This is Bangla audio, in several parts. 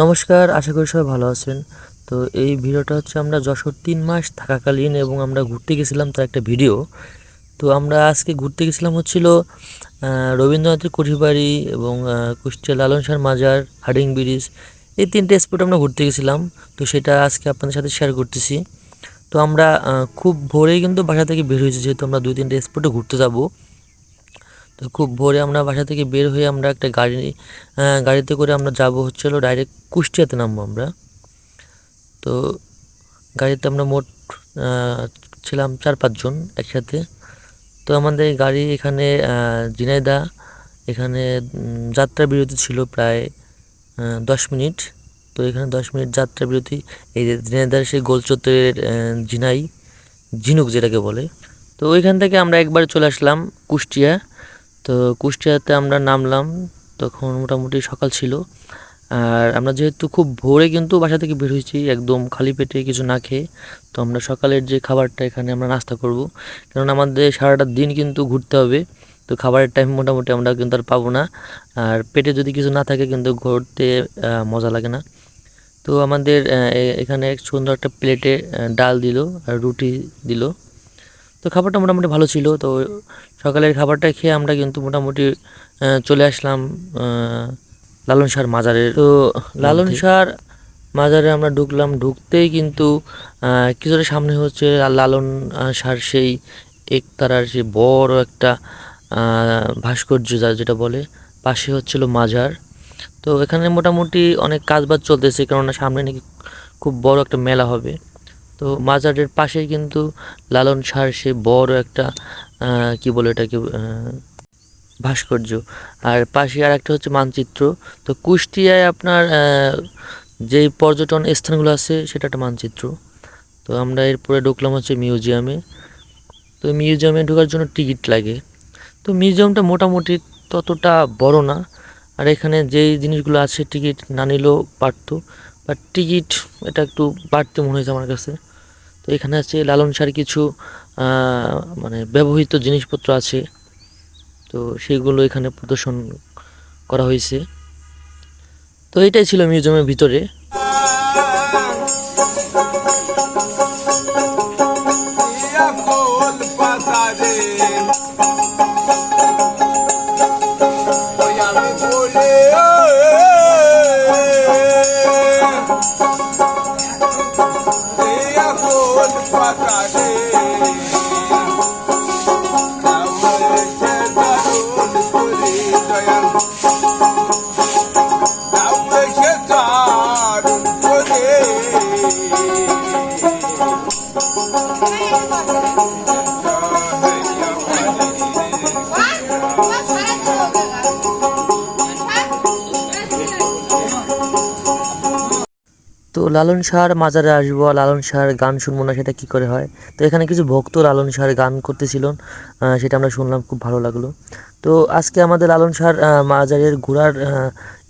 নমস্কার, আশা করি সবাই ভালো আছেন। তো এই ভিডিওটা হচ্ছে আমরা যশোর তিন মাস থাকাকালীন এবং আমরা ঘুরতে গেছিলাম তার একটা ভিডিও। তো আমরা আজকে ঘুরতে গেছিলাম হচ্ছিল রবীন্দ্রনাথের কুঠিবাড়ি এবং কুষ্টিয়া লালন শাহর মাজার হাডিং ব্রিজ, এই তিনটে স্পট আমরা ঘুরতে গেছিলাম। তো সেটা আজকে আপনাদের সাথে শেয়ার করতেছি। তো আমরা খুব ভোরেই কিন্তু বাসা থেকে বের হয়েছি, যেহেতু আমরা দুই তিনটে স্পটে ঘুরতে যাব। তো খুব ভোরে আমরা বাসা থেকে বের হয়ে আমরা একটা গাড়ি গাড়িতে করে আমরা যাব হচ্ছিল ডাইরেক্ট কুষ্টিয়াতে নামবো আমরা। তো গাড়িতে আমরা মোট ছিলাম চার পাঁচজন একসাথে। তো আমাদের গাড়ি এখানে জিনাইদা এখানে যাত্রা বিরতি ছিল প্রায় দশ মিনিট। তো এখানে দশ মিনিট যাত্রা বিরতি এই যে ঝিনাইদার সেই গোল চত্বরের আহ, ঝিনাই ঝিনুক যেটাকে বলে। তো ওইখান থেকে আমরা একবার চলে আসলাম কুষ্টিয়া। তো কুষ্টিয়াতে আমরা নামলাম, তখন মোটামুটি সকাল ছিল। আর আমরা যেহেতু খুব ভোরে কিন্তু বাসা থেকে বের হয়েছি, একদম খালি পেটে কিছু না খেয়ে, তো আমরা সকালের যে খাবারটা এখানে আমরা নাস্তা করব। কারণ আমাদের সারাটা দিন কিন্তু ঘুরতে হবে, তো খাবারের টাইম মোটামুটি আমরা কিন্তু আর পাবো না। আর পেটে যদি কিছু না থাকে কিন্তু ঘুরতে মজা লাগে না। তো আমাদের এখানে সুন্দর একটা প্লেটে ডাল দিল আর রুটি দিল। তো খাবারটা মোটামুটি ভালো ছিল। তো সকালের খাবারটা খেয়ে আমরা কিন্তু মোটামুটি চলে আসলাম লালন শাহর মাজারের তো লালন শাহর মাজারে আমরা ঢুকলাম ঢুকতেই কিন্তু কিছুটা সামনে হচ্ছে লালন শাহর সেই একতারার যে বড় একটা ভাস্কর্য যা- যেটা বলে পাশে হচ্ছিল মাজার। তো এখানে মোটামুটি অনেক কাজবাজ চলতেছে কেননা সামনে নাকি খুব বড় একটা মেলা হবে। তো মাজারের পাশেই কিন্তু লালন শাহর সে বড় একটা কি বলে এটাকে ভাস্কর্য। আর পাশে আর একটা হচ্ছে মানচিত্র। তো কুষ্টিয়ায় আপনার যেই পর্যটন স্থানগুলো আছে সেটা একটা মানচিত্র। তো আমরা এরপরে ঢুকলাম হচ্ছে মিউজিয়ামে। তো মিউজিয়ামে ঢোকার জন্য টিকিট লাগে। তো মিউজিয়ামটা মোটামুটি ততটা বড় না। আর এখানে যেই জিনিসগুলো আছে, টিকিট না নিলেও পারতো। বাট টিকিট, এটা একটু বাড়তে মনে হয়েছে আমার কাছে। তো এখানে আছে লালন সার কিছু মানে ব্যবহৃত জিনিসপত্র আছে। তো সেইগুলো এখানে প্রদর্শন করা হয়েছে। তো এটাই ছিল মিউজিয়ামের ভিতরে। তো লালন শাহর মাজারে আসব লালন শাহর গান শুনব না সেটা কি করে হয়? তো এখানে কিছু ভক্ত লালন শাহর গান করতেছিল আহ, সেটা আমরা শুনলাম খুব ভালো লাগল। তো আজকে আমাদের লালন শাহর মাজারের ঘোরার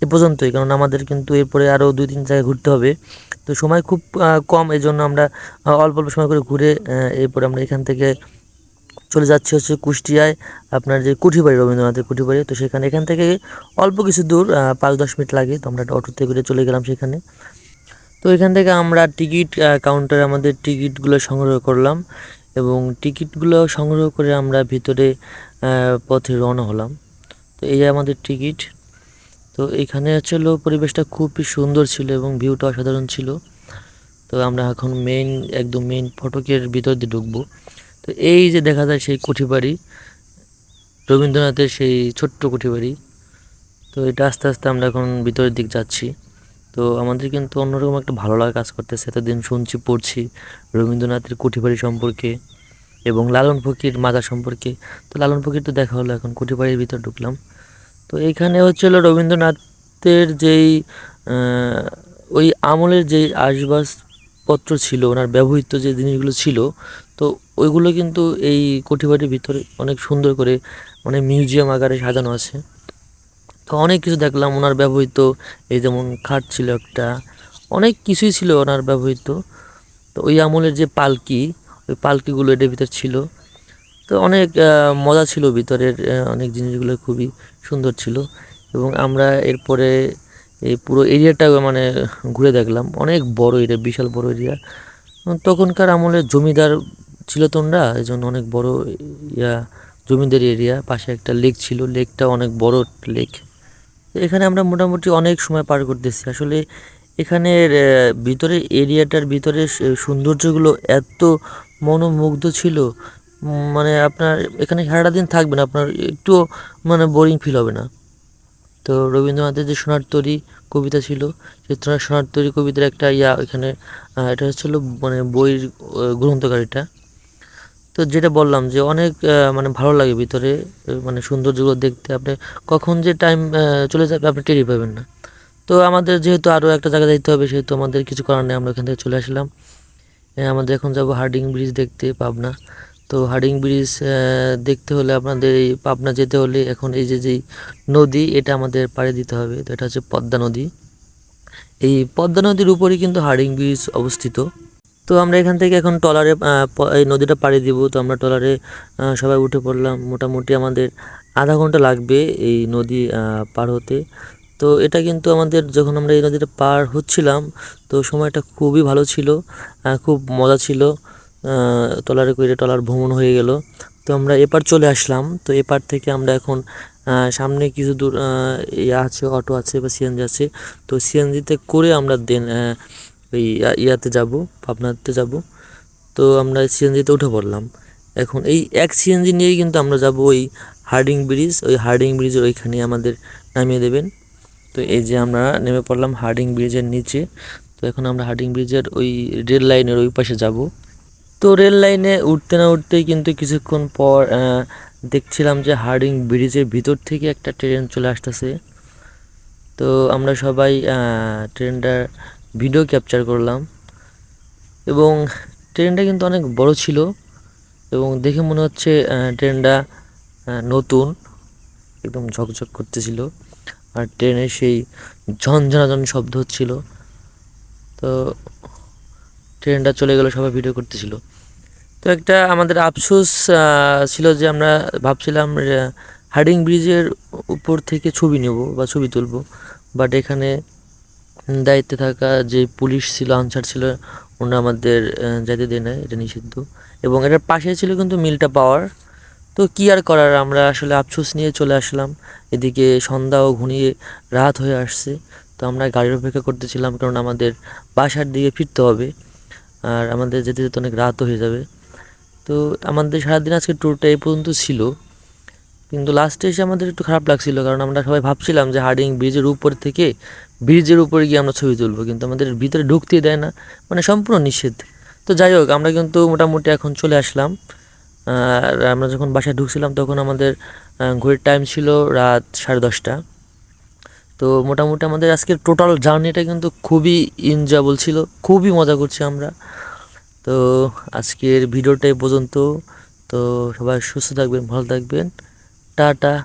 এ পর্যন্তই কারণ আমাদের কিন্তু এরপরে আরও দুই তিন জায়গায় ঘুরতে হবে। তো সময় খুব কম এই জন্য আমরা অল্প অল্প সময় করে ঘুরে এরপরে আমরা এখান থেকে চলে যাচ্ছি হচ্ছে কুষ্টিয়ায় আপনার যে কুঠিবাড়ি রবীন্দ্রনাথের কুঠিবাড়ি। তো সেখানে এখান থেকে অল্প কিছু দূর পাঁচ দশ মিনিট লাগে তো আমরা অটোতে করে চলে গেলাম সেখানে। তো এখান থেকে আমরা টিকিট কাউন্টারে আমাদের টিকিটগুলো সংগ্রহ করলাম এবং টিকিটগুলো সংগ্রহ করে আমরা ভিতরে পথে রওনা হলাম। তো এই আমাদের টিকিট, তো এখানে হচ্ছে হলো পরিবেশটা খুবই সুন্দর ছিল এবং ভিউটা অসাধারণ ছিল। তো আমরা এখন মেইন একদম মেইন ফটকের ভিতর দিয়ে ঢুকবো। তো এই যে দেখা যায় সেই কুঠিবাড়ি রবীন্দ্রনাথের সেই ছোট্ট কুঠিবাড়ি তো এটা আস্তে আস্তে আমরা এখন ভিতরের দিক যাচ্ছি। তো আমাদের কিন্তু অন্যরকম একটা ভালো লাগা কাজ করতেছে। এতদিন শুনছি, পড়ছি রবীন্দ্রনাথের কুঠিবাড়ি সম্পর্কে এবং লালন ফকির মাজার সম্পর্কে। তো লালন ফকির তো দেখা হলো, এখন কুঠিবাড়ির ভিতর ঢুকলাম। তো এখানে হচ্ছে হলো রবীন্দ্রনাথের যেই ওই আমলের যেই আসবাসপত্র ছিল, ওনার ব্যবহৃত যে জিনিসগুলো ছিল, তো ওইগুলো কিন্তু এই কুঠিবাড়ির ভিতরে অনেক সুন্দর করে মানে মিউজিয়াম আকারে সাজানো আছে। তো অনেক কিছু দেখলাম ওনার ব্যবহৃত, এই যেমন খাট ছিল একটা, অনেক কিছুই ছিল ওনার ব্যবহৃত। তো ওই আমলের যে পালকি, ওই পালকিগুলো এটার ভিতর ছিল। তো অনেক মজা ছিল ভিতরের অনেক জিনিসগুলো খুবই সুন্দর ছিল। এবং আমরা এরপরে এই পুরো এরিয়াটা মানে ঘুরে দেখলাম। অনেক বড় এরিয়া, বিশাল বড় এরিয়া। তখনকার আমলে জমিদার ছিল তোমরা, এই জন্য অনেক বড় ইয়া, জমিদারি এরিয়া। পাশে একটা লেক ছিল, লেকটা অনেক বড় লেক। এখানে আমরা মোটামুটি অনেক সময় পার করতেছি। আসলে এখানের ভিতরে এরিয়াটার ভিতরে সৌন্দর্যগুলো এত মনোমুগ্ধ ছিল মানে আপনার এখানে সারাটা দিন থাকবেন আপনার একটু মানে বোরিং ফিল হবে না। তো রবীন্দ্রনাথের যে সোনার তরী কবিতা ছিল, সেই সোনার তরী কবিতার একটা ইয়া এখানে এটা হচ্ছিল মানে বইয়ের গ্রন্থকারীটা তো যেটা বললাম যে অনেক মানে ভালো লাগে ভিতরে মানে সৌন্দর্যগুলো দেখতে। আপনি কখন যে টাইম চলে যাবে, আপনি টেরই পাবেন না। তো আমাদের যেহেতু আরও একটা জায়গায় যাইতে হবে, সেহেতু আমাদের কিছু করার নেই, আমরা এখান থেকে চলে আসলাম। আমাদের এখন যাব হার্ডিং ব্রিজ দেখতে, পাবনা। তো হার্ডিং ব্রিজ দেখতে হলে আপনাদের এই পাবনা যেতে হলে এখন এই যে, যেই নদী, এটা আমাদের পাড়ে দিতে হবে। তো এটা হচ্ছে পদ্মা নদী। এই পদ্মা নদীর উপরেই কিন্তু হার্ডিং ব্রিজ অবস্থিত। তো আমরা এখান থেকে এখন প- এই নদীটা পাড়ি দিব। তো আমরা ট্রলারে আহ, সবাই উঠে পড়লাম। মোটামুটি আমাদের আধা ঘণ্টা লাগবে এই নদী পার হতে। তো এটা কিন্তু আমাদের যখন আমরা এই নদীটা পার হচ্ছিলাম তো সময়টা খুবই ভালো ছিল খুব মজা ছিল। আহ, ট্রলারে করে ট্রলার ভ্রমণ হয়ে গেল। তো আমরা এপার চলে আসলাম। তো এপার থেকে আমরা এখন সামনে কিছু দূর ইয়ে আছে অটো আছে বা সিএনজি আছে। তো সিএনজিতে করে আমরা দেন ওই ইয়া- ইয়াতে যাব, পাবনাতে যাব। তো আমরা সিএনজিতে উঠে পড়লাম। এখন এই এক সিএনজি নিয়েই কিন্তু আমরা যাব ওই হার্ডিং ব্রিজ। ওই হার্ডিং ব্রিজের ওইখানে আমাদের নামিয়ে দেবেন। তো এই যে আমরা নেমে পড়লাম হার্ডিং ব্রিজের নিচে। তো এখন আমরা হার্ডিং ব্রিজের ওই রেল লাইনের ওই পাশে যাব। তো রেল লাইনে উঠতে না উঠতেই কিন্তু কিছুক্ষণ পর দেখছিলাম যে হার্ডিং ব্রিজের ভিতর থেকে একটা ট্রেন চলে আসতেছে। তো আমরা সবাই ট্রেনটার ভিডিও ক্যাপচার করলাম। এবং ট্রেনটা কিন্তু অনেক বড় ছিল এবং দেখে মনে হচ্ছে ট্রেনটা নতুন, একদম ঝকঝক করতেছিল। আর ট্রেনের সেই ঝনঝনাঝন শব্দ হচ্ছিল। তো ট্রেনটা চলে গেল, সবাই ভিডিও করতেছিল। তো একটা আমাদের আফসোস ছিল যে আমরা ভাবছিলাম হার্ডিং ব্রিজের উপর থেকে ছবি নেব বা ছবি তুলব। বাট এখানে দায়িত্বে থাকা যে পুলিশ ছিল, আনসার ছিল, ওনারা আমাদের যেতে দেয় না এটা নিষিদ্ধ। এবং এটার পাশে ছিল কিন্তু মিলটা পাওয়ার। তো কি আর করার, আমরা আসলে আফসোস নিয়ে চলে আসলাম। এদিকে সন্ধ্যাও ঘনিয়ে রাত হয়ে আসছে। তো আমরা গাড়ির অপেক্ষা করতেছিলাম, কারণ আমাদের বাসার দিকে ফিরতে হবে। আর আমাদের যেতে যেতে অনেক রাতও হয়ে যাবে। তো আমাদের সারাদিন আজকে ট্যুরটা এই পর্যন্ত ছিল। কিন্তু লাস্টে এসে আমাদের একটু খারাপ লাগছিল, কারণ আমরা সবাই ভাবছিলাম যে হার্ডিং ব্রিজের উপর থেকে ব্রিজের উপরে গিয়ে আমরা ছবি তুলবো, কিন্তু আমাদের ভিতরে ঢুকতেই দেয় না মানে সম্পূর্ণ নিষেধ। তো যাই হোক, আমরা কিন্তু মোটামুটি এখন চলে আসলাম। আর আমরা যখন বাসায় ঢুকছিলাম তখন আমাদের ঘড়ির টাইম ছিল রাত সাড়ে দশটা। তো মোটামুটি আমাদের আজকের টোটাল জার্নিটা কিন্তু খুবই এনজয়েবল ছিল, খুবই মজা করছি আমরা। তো আজকের ভিডিওটা পর্যন্ত। তো সবাই সুস্থ থাকবেন, ভালো থাকবেন। ટાટા